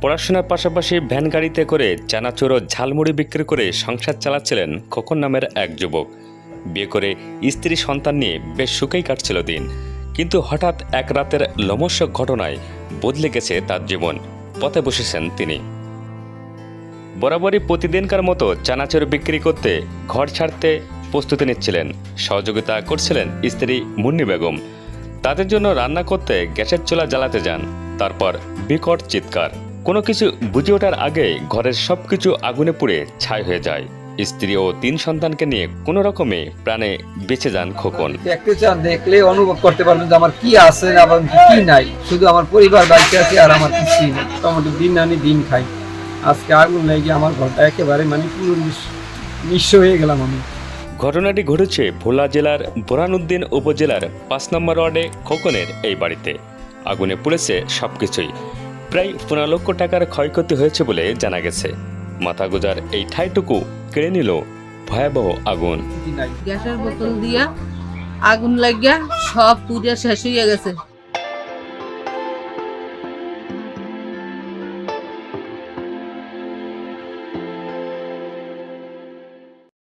পড়াশোনার পাশাপাশি ভ্যান গাড়িতে করে চানাচুর ও ঝালমুড়ি বিক্রি করে সংসার চালাচ্ছিলেন খোকন নামের এক যুবক। বিয়ে করে স্ত্রী সন্তান নিয়ে বেশ সুখেই কাটছিল দিন। কিন্তু হঠাৎ এক রাতের লমস্য ঘটনায় বদলে গেছে তার জীবন। পথে বসেছেন তিনি। বরাবরই প্রতিদিনকার মতো চানাচুর বিক্রি করতে ঘর ছাড়তে প্রস্তুতি নিচ্ছিলেন। সহযোগিতা করছিলেন স্ত্রী মুন্নি বেগম। তাদের জন্য রান্না করতে গ্যাসের চুলা জ্বালাতে যান। তারপর বিকট চিৎকার। কোনো কিছু বুঝে ওঠার আগে ঘরের সব কিছু আগুনে পুড়ে ছাই হয়ে যায়। স্ত্রী ও তিন সন্তানকে নিয়ে কোনো রকমে প্রাণে বেঁচে যান খোকন। দেখতে চান দেখলে অনুভব করতে পারবেন যে আমার কি আছে না এবং কি নাই। শুধু আমার পরিবার বাড়িতে আছে আর আমার কিছুই নেই। টমেটো দিন আনি দিন খাই। আজকে আগুন লেগে আমার ঘরটা একেবারে মানে পুরো নিঃস- নিঃস্ব হয়ে গেলাম আমি। ঘটনাটি ঘটেছে ভোলা জেলার বোরানুদ্দিন উপজেলার পাঁচ নম্বর ওয়ার্ডে খোকনের এই বাড়িতে। আগুনে পুড়েছে সবকিছুই। প্রায় পনেরো লক্ষ টাকার ক্ষয়ক্ষতি হয়েছে বলে জানা গেছে। মাথা গোজার এই ঠাইটুকু কেড়ে নিল ভয়াবহ আগুন। গ্যাসের বোতল দিয়া আগুন লাগিয়া সব পুড়ে শেষ হয়ে গেছে।